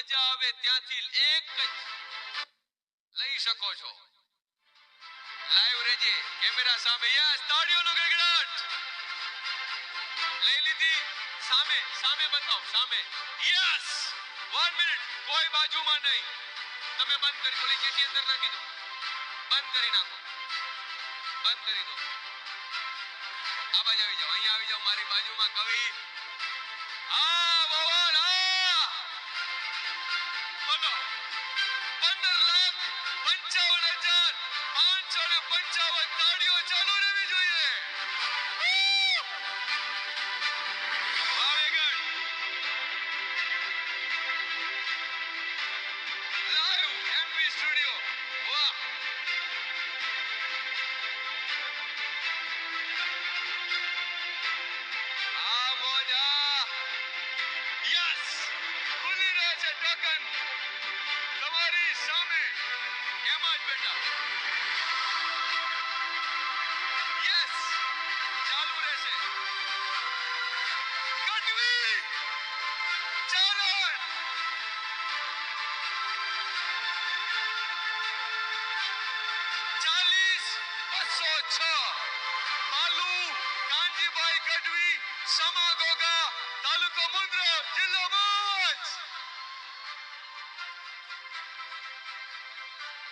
મજા આવે ત્યાંથી એક લઈ શકો છો. લાઈવ રેજે કેમેરા સામે. યસ, તાળીઓનો ગગડાટ લઈ લીધી. સામે સામે બતાવો, સામે. યસ! 1 મિનિટ કોઈ બાજુમાં નહીં. તમે બંધ કરી ઓલી ચીઠી અંદર નાખી દો. બંધ કરી નાખો. બંધ કરી દો. આ બાજુ આવી જાઓ. અહીંયા આવી જાઓ. મારી બાજુમાં કવિ. આ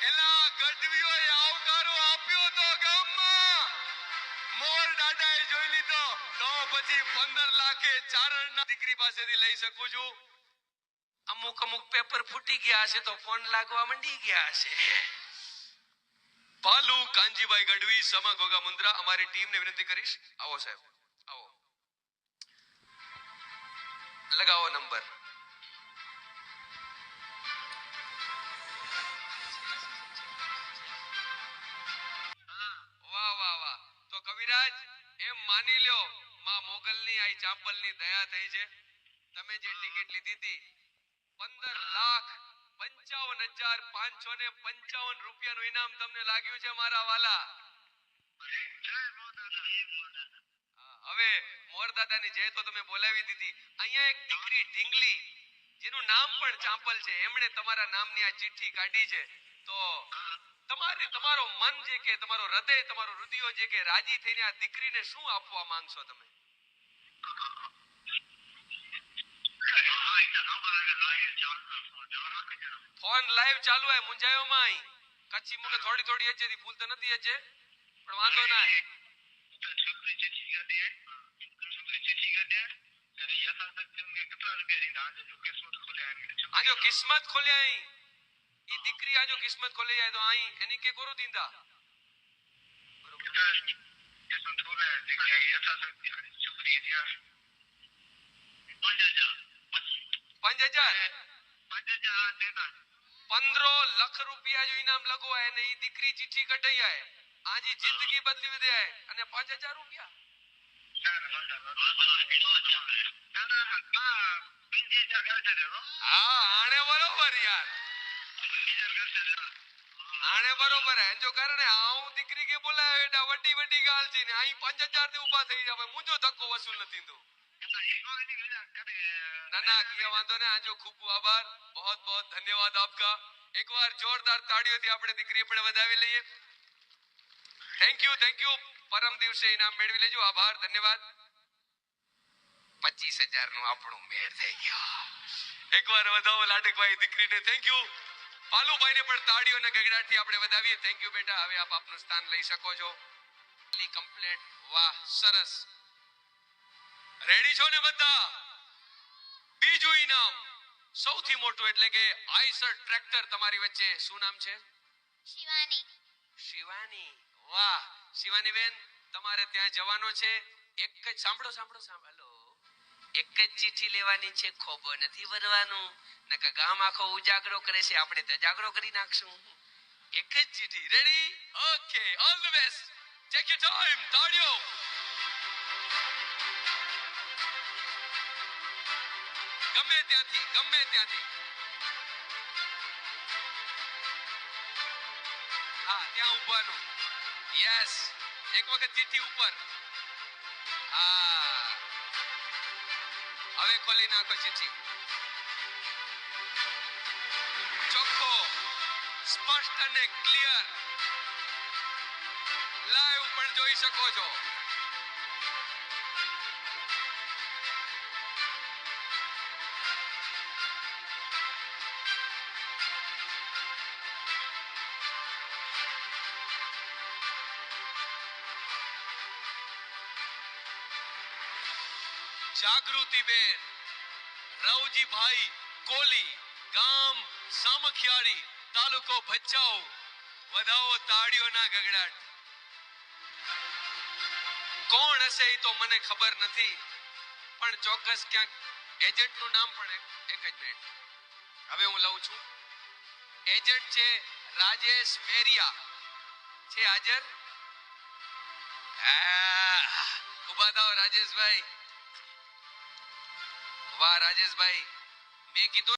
એલા ગઢવીઓએ આવકારો આપ્યો તો ગામમાં. મોર દાદાએ જોઈ લીધો. તો પછી પંદર લાખે ચારણના દીકરી પાસેથી લઈ શકું છું. અમુક અમુક પેપર ફૂટી ગયા હશે તો ફોન લાગવા મંડી ગયા હશે. પાલુ કાંજીભાઈ ગઢવી, સમા ગોગા મુંદ્રા, અમારી ટીમને વિનંતી કરીશ. આવો સાહેબ, આવો. લગાવો નંબર. માની લ્યો, માં મોગલની આઈ ચાંપલની દયા થઈ છે. તમે જે ટિકિટ લીધી હતી, પંદર લાખ પંચાવન હજાર પાંચસો ને પંચાવન રૂપિયાનું ઇનામ તમને લાગ્યું છે મારા વાલા? હવે મોરદાદાની જય તો તમે બોલાવી દીધી. અહીંયા એક દીકરી ઢીંગલી, જેનું નામ પણ ચાંપલ છે. એમણે તમારા નામની આ ચિઠ્ઠી કાઢી છે. તમારી તમારો મન જે કે તમારો હૃદય તમારો રુધિયો જે કે રાજી થઈને આ દીકરીને શું આપવા માંગશો તમે? ફોન લાઈવ ચાલુ હે મુંજાયો માં કચ્છી મુકે થોડી થોડી અચે ભૂલ તો નથી અચે પણ વાંધો ના આજો કિસ્મત ખોલ્યા અહીં ઈ દીકરી આજો કિસ્મત ખોલે જાય તો અહીં એની કે કોરો દીંદા પાંચ હજાર પંદરો લખ રૂપિયા જો ઇનામ લગો હે ને ઈ દીકરી ચિઠ્ઠી કઢાઈ આય આજી જિંદગી બદલી દે આય અને પાંચ હજાર રૂપિયા હા આણે આને બરોબર હે. જો કરે ને, આવું દીકરી કે બોલાવે એટલે વટી વટી ગાલ છે ને અહીં પાંચથી ઊભા થઈ જાવે મુજો ધક્કો વસૂલ નથી તો ના ના કિયા વાંધો ને આજો ખૂબ આભાર. બહોત બહોત ધન્યવાદ આપકા. એકવાર જોરદાર તાળીઓથી આપણે દીકરી પણ વધાવી લઈએ. થેન્ક યુ થેન્ક યુ પરમ દિવસે ઇનામ મેળવી લેજો. આભાર, ધન્યવાદ. પચીસ હજારનું આપણું મેળ થઈ ગયો. એકવાર વધાવો લાડકભાઈ દીકરીને. થેન્ક યુ પાલુભાઈ ને પણ તાળીઓ ગગડાટથી આપણે વધાવીએ. થેન્ક યુ બેટા. હવે આપ આપનું સ્થાન લઈ શકો છો. કમ્પ્લીટ વાહ સરસ. રેડી છો ને બધા? બીજું ઇનામ. સૌથી મોટું એટલે કે આઈસર ટ્રેક્ટર તમારી વચ્ચે શું નામ છે? શિવાની. શિવાની. વાહ. શિવાની બેન તમારે ત્યાં જવાનો છે. એક જ સાંભળો સાંભળો સાંભળો. એક જ ચીઠી લેવાની છે ખોબો નથી ભરવાનું નકા ગામ આખો ઉજાગરો કરે છે, આપણે તજાગરો કરી નાખશું. એક જ ચીઠી. Ready okay all the best take your time તાળીઓ. ગમે ત્યાંથી ગમે ત્યાંથી. હા, ત્યાં ઉભાનું યસ એક વખત ચીઠી ઉપર. હા. હવે ખોલી નાખો ચીઠી ચોખ્ખો સ્પષ્ટ અને ક્લિયર લાઈવ પણ જોઈ શકો છો. જાગૃતિબેન રવજીભાઈ કોલી ગામ સામખિયાળી તાલુકો ભચાઉ વધાવો તાળીઓના ગગડાટ કોણ હશે એ તો મને ખબર નથી પણ ચોક્કસ ક્યાંક એજન્ટનું નામ પણ એક જ મિનિટ હવે હું લઉં છું એજન્ટ છે રાજેશ મેરિયા છે હાજર ઊભા થાવ રાજેશભાઈ વાહ રાજેશભાઈ. મેં કીધું